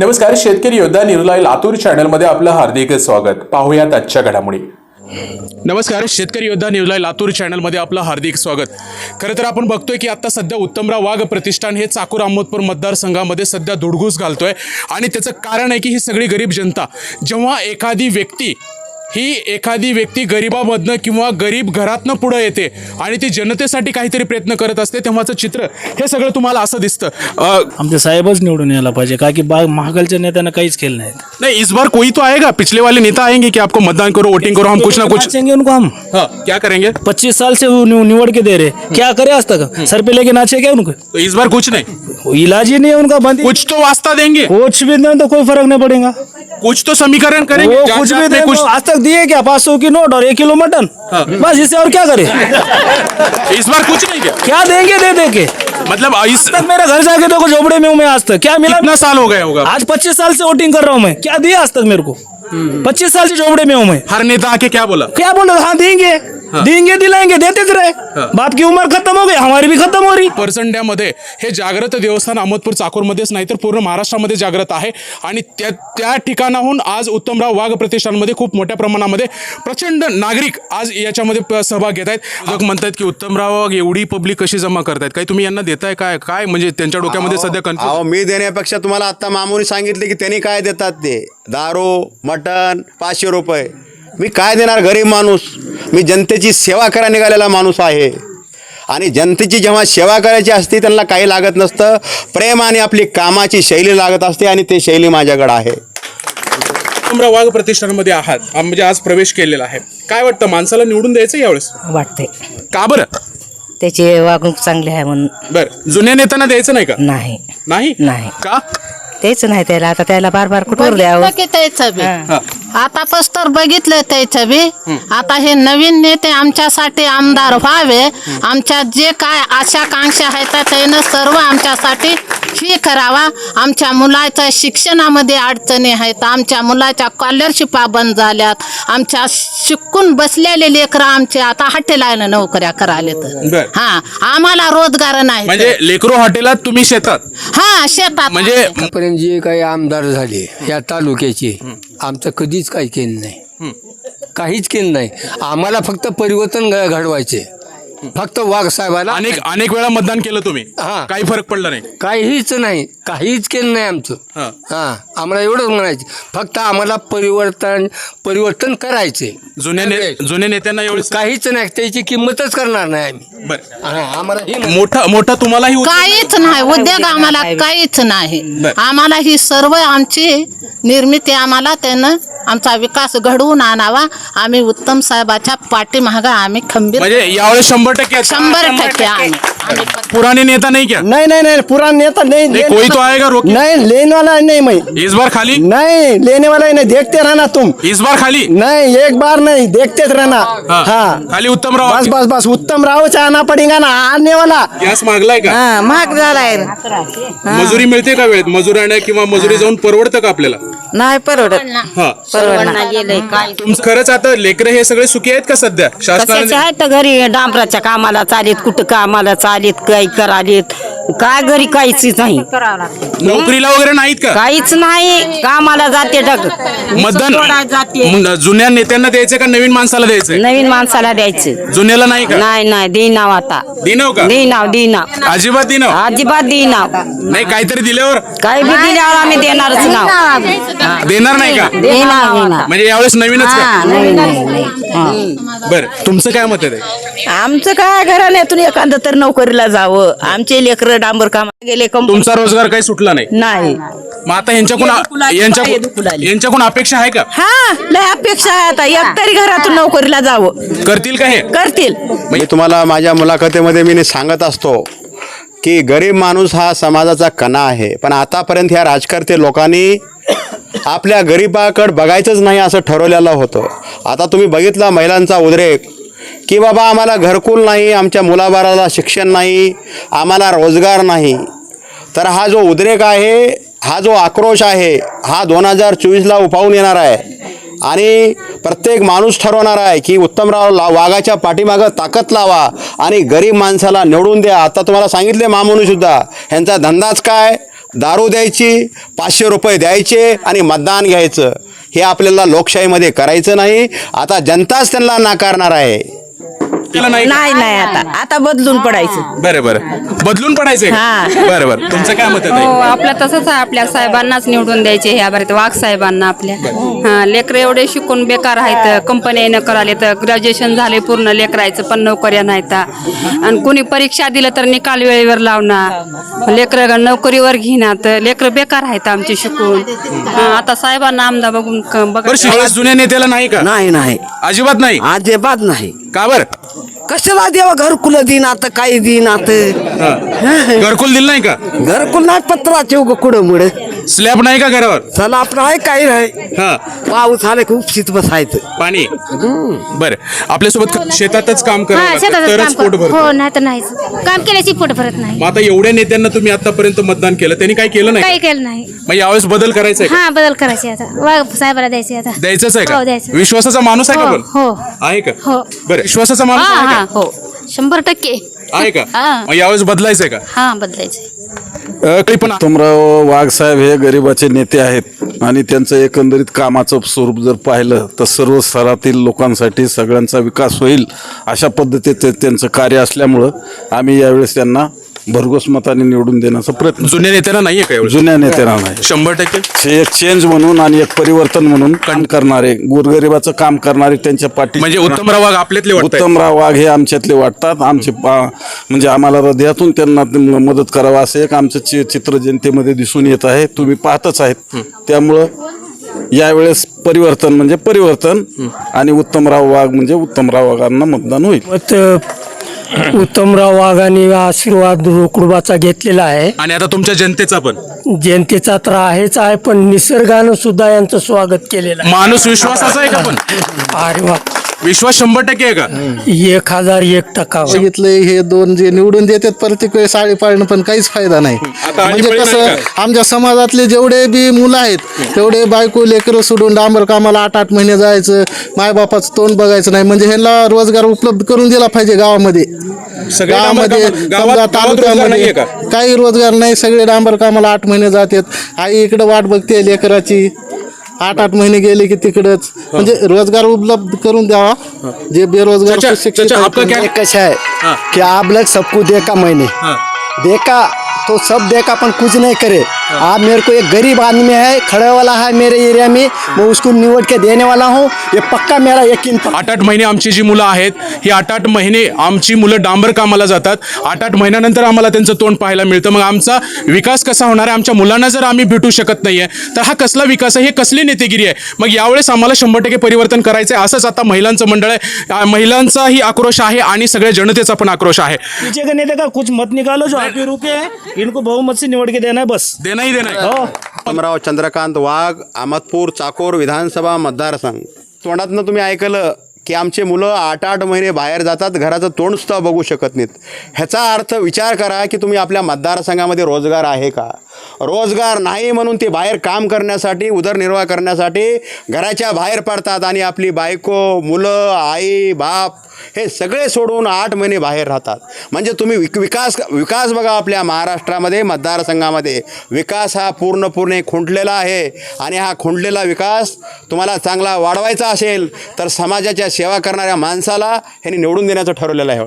नमस्कार शेतकरी योद्धा निर्लय लातूर चॅनलमध्ये आपलं हार्दिक स्वागत. पाहूयात आजच्या घडामोडी. नमस्कार शेतकरी योद्धा न्यूजला लातूर चॅनलमध्ये आपलं हार्दिक स्वागत. खरं तर आपण बघतोय की आता सध्या उत्तमराव वाघ प्रतिष्ठान हे चाकूर अहमदपूर मतदारसंघामध्ये सध्या धुडगूस घालतोय. आणि त्याचं कारण आहे की ही सगळी गरीब जनता जेव्हा एखादी व्यक्ती ही एखादी व्यक्ती गरिबामधनं किंवा गरीब घरातनं पुढं येते आणि ती जनतेसाठी काहीतरी प्रयत्न करत असते तेव्हाचं चित्र हे सगळं तुम्हाला असं दिसतं. अं, आमचे साहेबच निवडून यायला पाहिजे का की बा महागालच्या नेत्यांना काहीच केलं नाही. नहीं इस बार कोई तो आएगा? पिछले वाले नेता आएंगे कि आपको मतदान करो वोटिंग करो हम कुछ ना कुछ नाचेंगे उनको हम। हाँ क्या करेंगे? पच्चीस साल से वो नि- निवड़ के दे रहे क्या करे आज तक? सर पे लेके नाचे क्या उनको? तो इस बार कुछ नहीं। वो इलाज ही नहीं है उनका बंद। कुछ तो वास्ता देंगे। कुछ भी नहीं तो कोई फर्क नहीं पड़ेगा। कुछ तो समीकरण करेंगे। वो कुछ भी दे कुछ आज तक दिए क्या? पाँच सौ की नोट और एक किलो मटन? बस इसे और क्या करे? इस बार कुछ नहीं क्या। क्या देंगे दे दे के? मतलब इस तक मेरा घर जाके देखो झोपड़े में हूँ मैं आज तक। क्या मिला? कितना साल हो गया होगा? आज पच्चीस साल से वोटिंग कर रहा हूँ मैं। क्या दिया आज तक मेरे को? पच्चीस साल से झोपड़े में हूँ मैं। हर नेता आके क्या बोला? क्या बोला? हाँ देंगे। देंगे दिलाएंगे देते थे रहे बाप की उम्र खत्म हो गई हमारी भी खत्म हो रही। परसंड्यामध्ये हे जागृत देवस्थान अहमदपूर चाकूरमध्येच नाही तर पूर्ण महाराष्ट्रामध्ये जागृत आहे. आणि त्या त्या ठिकाणाहून आज उत्तमराव वाघ प्रतिष्ठानमध्ये खूप मोठ्या प्रमाणामध्ये प्रचंड नागरिक आज याच्यामध्ये सहभाग घेत आहेत. लोक म्हणतात की उत्तमराव वाघ एवढी पब्लिक कशी जमा करतायत? काही तुम्ही यांना देताय काय? काय म्हणजे त्यांच्या डोक्यामध्ये सध्या कन्फ्युज अहो मी देण्यापेक्षा तुम्हाला आत्ता मामूने सांगितले की त्यांनी काय देतात ते? दारू मटण पाचशे रुपये. मी काय देणार गरीब माणूस? मी जनतेची सेवा करा निघालेला माणूस आहे. आणि जनतेची जेव्हा सेवा करायची असते त्यांना काही लागत नसतं. प्रेम आणि आपली कामाची शैली लागत असते आणि ते शैली माझ्याकडे आहे. उत्तमराव वाघ प्रतिष्ठानमध्ये आहात. आ, म्हणजे आज प्रवेश केलेला आहे. काय वाटतं माणसाला निवडून द्यायचं यावेळेस? वाटते का बरं? त्याची वागणूक चांगली आहे म्हणून. बरं. जुन्या नेत्यांना द्यायचं नाही का? नाही. नाही? नाही. का? तेच नाही त्याला. आता त्याला बार बार कुठवर द्यावं बघितलं की त्याचं बी. हा. आतापास तर बघितलं त्याचं बी. आता हे नवीन नेते आमच्यासाठी आमदार व्हावे. आमच्या जे काय आशा कांक्षा आहेत त्यानं सर्व आमच्यासाठी हे करावा. आमच्या मुलाच्या शिक्षणामध्ये अडचणी आहेत. आमच्या मुलाच्या स्कॉलरशिपा बंद झाल्यात. आमच्या शिकून बसलेले लेकरं आमचे आता हॉटेलायला नोकऱ्या करायला बर. तर हा. आम्हाला रोजगार नाही म्हणजे लेकरो हॉटेलात तुम्ही शेतात? हा शेतात. म्हणजे आतापर्यंत जे काही आमदार झाले या तालुक्याचे आमचं कधीच काही केलं नाही. काहीच केलं नाही. आम्हाला फक्त परिवर्तन घडवायचे फक्त वाघ साहेबाला अनेक अनेक वेळा मतदान केलं तुम्ही. हा. काही फरक पडला नाही. काहीच नाही. काहीच केलं नाही आमचं. हा. हा. आम्हाला एवढंच म्हणायचं. फक्त आम्हाला परिवर्तन परिवर्तन करायचे. जुन्या ने, जुन्या नेत्यांना एवढे काहीच नाही. त्याची किंमतच करणार नाही आम्ही. बरं. हा, आम्हाला हे. मोठा मोठा तुम्हालाही उद्योग- काहीच नाही. उद्योग आम्हाला काहीच नाही. बर. आम्हाला ही सर्व आमची निर्मिती आम्हाला त्यानं आमचा विकास घडवून आणावा. आम्ही उत्तम साहेबाच्या पाठीमागा आम्ही खंबीर म्हणजे यावेळेस शंभर टक्के. शंभर टक्के आम्ही. आम्ही पुराने नेता नहीं क्या? नहीं नहीं नहीं पुराना नेता नहीं. नहीं, कोई तो आएगा रोक? नहीं लेने वाला नहीं मैं. इस बार खाली? नहीं लेने वाला ही नहीं. देखते रहना तुम. इस बार खाली? नहीं एक बार नहीं. देखते रहना. हाँ, हाँ. खाली उत्तम राव बस बस बस. उत्तम राव आना पड़ेगा ना. आने वाला गॅस मागलाय का? हा महाग झालाय. मजुरी मिळते का वेळेत? मजुराने किंवा मजुरी जाऊन परवडतं का आपल्याला? नाही परवडत. हा. परवडणार तुमचं? खरंच आता लेकरं हे सगळे सुखी आहेत का सध्या? कशाचे शासनाने आहेत तर घरी डांबराच्या कामाला चालीत कुठं कामाला चालीत काही करालीत काय घरी काहीच नाही. नोकरीला वगैरे नाहीत का? काहीच नाही. कामाला जाते डग मतदान सोडायला जाते. मग जुन्या नेत्यांना द्यायचं का नवीन माणसाला द्यायचंय नवीन माणसाला द्यायचं. जुन्याला नाही का? नाही नाही. देईनाव आता. दिनव का? देईनाव देईनाव अजिबात दिनव अजिबात देईनाव नाही काहीतरी दिल्यावर? काही बी दिल्यावर आम्ही देणारच नाव. देणार नाही का? देणार देणार. म्हणजे यावेळेस नवीनच हा, नवीन. हा. बर तुमचं काय मत आहे ताई? आमचं काय घराण्यातून एखादं तर नोकरीला जावं. आमचे लेकर डांबर कामाला गेले कम तुमचा रोजगार काही सुटला नाही? नाही. मग आता यांच्याकडून दुखू यांच्याकडून लागली. यांच्याकडून अपेक्षा आहे का? हा लय अपेक्षा आहे आता. एक तरी घरातून नोकरीला जावं. करतील का हे? करतील. मी तुम्हाला माझ्या मुलाखतीमध्ये मी सांगत असतो की गरीब माणूस हा समाजाचा कणा आहे. पण आतापर्यंत ह्या राजकारते लोकांनी आपल्या गरिबाकडे बघायचंच नाही असं ठरवलेलं होतं. आता तुम्ही बघितला महिलांचा उद्रेक की बाबा आम्हाला घरकुल नाही आमच्या मुलाबाळाला शिक्षण नाही आम्हाला रोजगार नाही. तर हा जो उद्रेक आहे हा जो आक्रोश आहे हा दोन हजार चोवीसला उफावून येणार आहे. आणि प्रत्येक माणूस ठरवणार आहे की उत्तमराव ला वाघाच्या पाठीमागं ताकद लावा आणि गरीब माणसाला निवडून द्या. आता तुम्हाला सांगितले मामूनसुद्धा ह्यांचा धंदाच काय? दारू द्यायची पाचशे रुपये द्यायचे आणि मतदान घ्यायचं. हे आपल्याला लोकशाहीमध्ये करायचं नाही. आता जनताच त्यांना नाकारणार आहे. केलं नाही का? नाही नाही आता. आता बदलून पडायचं. बरं बरं. बदलून पडायचंय हा. बरं बरं. तुमचं काय मत आहे हो ताई? आपल्या तसंच आहे. आपल्या साहेबांनाच निवडून द्यायचे ह्या बरं वाघ साहेबांना आपल्या. हा लेकरं एवढे शिकून बेकार आहेत. कंपन्या न कराले तर ग्रॅज्युएशन झाले पूर्ण लेकरायचं पण नोकऱ्या नाहीत. आणि कुणी परीक्षा दिलं तर निकाल वेळेवर लावणार लेकरं नोकरीवर घेणार तर लेकरं बेकार आहेत आमचे शिकून. हा, आता साहेबांना आमदा बघून क- बरं बघा जुन्या नेत्याला नाही का? नाही नाही. अजिबात नाही? अजिबात नाही. का बरं? कशाला देवा घरकुल दिन आता काही दिन आता? घरकुल दिलं नाही का? घरकुल नाही पत्राचे उग कुठं मुड. स्लॅब नाही का घरावर? चला आपलं आहे काही नाही. हा. पाऊस आले खूप शीत बसायचं. पाणी? बरं. आपल्यासोबत क- शेतातच काम हा करावं लागतं, शेतातच तरच काम पोट भरतं. हो नाही तर नाहीच. काम केल्याची पोट भरत नाही. मग आता एवढ्या नेत्यांना तुम्ही आतापर्यंत मतदान केलं. त्यांनी काय केलं नाही काही? केलं नाही. मग यावेळेस बदल करायचा आहे का? हा बदल करायचे आता. वाघ साहेबाला द्यायचे आता. द्यायचंच आहे हो का द्यायचं. विश्वासाचा माणूस आहे का हो, पण हो. आहे का? हो. बरं विश्वासाचा माणूस हा आहे हा का? हो शंभर टक्के. आहे का? हा. मग यावेळेस बदलायचंय का? हा बदलायचे अं, काही पण उत्तमराव वाघसाहेब हे गरिबाचे नेते आहेत आणि त्यांचं एकंदरीत कामाचं स्वरूप जर पाहिलं तर सर्व स्तरातील लोकांसाठी सगळ्यांचा विकास होईल अशा पद्धतीचे त्यांचं कार्य असल्यामुळं आम्ही यावेळेस त्यांना भरघोस मताने निवडून देण्याचा प्रयत्न. जुन्या नेत्यांना नाहीये का एवढं? जुन्या नेत्यांना नाही. शंभर टक्के? हे एक चेंज म्हणून आणि एक परिवर्तन म्हणून काम करणारे गोरगरिबाचं काम करणारे त्यांच्या पाठी म्हणजे उत्तमराव वाघ आपल्यातले उत्तमराव वाघ हे आमच्यातले वाटतात. आमचे पा- म्हणजे आम्हाला हृदयातून त्यांना ते मदत करावं असं एक आमचं चि- चित्र जनतेमध्ये दिसून येत आहे. तुम्ही पाहतच आहेत. त्यामुळं यावेळेस परिवर्तन म्हणजे परिवर्तन आणि उत्तमराव वाघ म्हणजे उत्तमराव वाघांना मतदान होईल. मत उत्तमराव वाघांनी आशीर्वाद कुटुंबाचा घेतलेला आहे. आणि आता तुमच्या जनतेचा पण. जनतेचा तर आहेच आहे पण निसर्गानं सुद्धा यांचं स्वागत केलेलं माणूस विश्वासाचा आहे का पण? आहे अरे वा विश्वास शंभर टक्के आहे का? एक हजार एक टक्का. बघितलंय हे दोन जे निवडून देतात प्रत्येक वेळेस साडी पाळणं पण काहीच फायदा नाही. आता म्हणजे पळी नाही कसं आमच्या समाजातले जेवढे बी मुलं आहेत तेवढे बायको लेकरं सोडून डांबर कामाला आठ आठ महिने जायचं मायबापाचं तोंड बघायचं नाही. म्हणजे ह्यांना रोजगार उपलब्ध करून दिला पाहिजे गावामध्ये. डांबर गावामध्ये कामात- गावात- समजा गावात रोजगार नाहीये तालुक्यामध्ये का? काही रोजगार नाही सगळे डांबर कामाला आठ महिने जातात. आई इकडे वाट बघते लेकराची. आठ आठ महिने गेले की तिकडच. म्हणजे रोजगार उपलब्ध करून द्यावा. जे बेरोजगार चाचा, सुशिक्षित चाचा, आहेत आपका क्या- त्यांना- कैसा है हाँ। कि आप लोग सबको देखा मैंने हाँ। देखा तो सब देखा अपन कुछ नहीं करे. आप मेरे को एक गरीब आदमी है खड़े वाला है मेरे एरिया में मैं उसको निवड के देने वाला हूँ। ये पक्का मेरा यकीन था आठ आठ महिने आमची जी मुलं आहेत ही आठ आठ महिने आमची मुलं डांबर कामाला जातात. आठ आठ महिन्यानंतर आम्हाला त्यांचं तोंड पाहायला मिळतं. मग आमचा विकास कसा होणार आहे? आमच्या मुलांना जर आम्ही भेटू शकत नाहीये तर हा कसला विकास आहे? हे कसली नेतेगिरी आहे? मग यावेळेस आम्हाला शंभर टक्के परिवर्तन करायचं आहे असंच आता महिलांचं मंडळ आहे. महिलांचाही आक्रोश आहे आणि सगळ्या जनतेचा पण आक्रोश आहे. पीछे का नेता का कुछ मत निकालो जो आप ही रुके हैं इनको बहुमत से निवड के देना है बस। देना ही देना आहे. उत्तमराव चंद्रकांत वाघ अहमदपूर चाकोर विधानसभा मतदारसंघ. तोंडातनं तुम्ही ऐकलं की आमचे मुलं आठ आठ महिने बाहेर जातात घराचं तोंड सुद्धा बघू शकत नाहीत. ह्याचा अर्थ विचार करा की तुम्ही आपल्या मतदारसंघामध्ये रोजगार आहे का? रोजगार नाही म्हणून ते बाहेर काम करण्यासाठी उदरनिर्वाह करण्यासाठी घराच्या बाहेर पडतात आणि आपली बायको मुलं आई बाप हे सगळे सोडून आठ महिने बाहेर राहतात. म्हणजे तुम्ही विक विकास विकास बघा आपल्या महाराष्ट्रामध्ये मतदारसंघामध्ये. विकास हा पूर्णपूर्ण खुंटलेला आहे आणि हा खुंटलेला विकास तुम्हाला चांगला वाढवायचा असेल तर समाजाच्या सेवा करणाऱ्या माणसाला ह्यांनी निवडून देण्याचं ठरवलेलं आहे.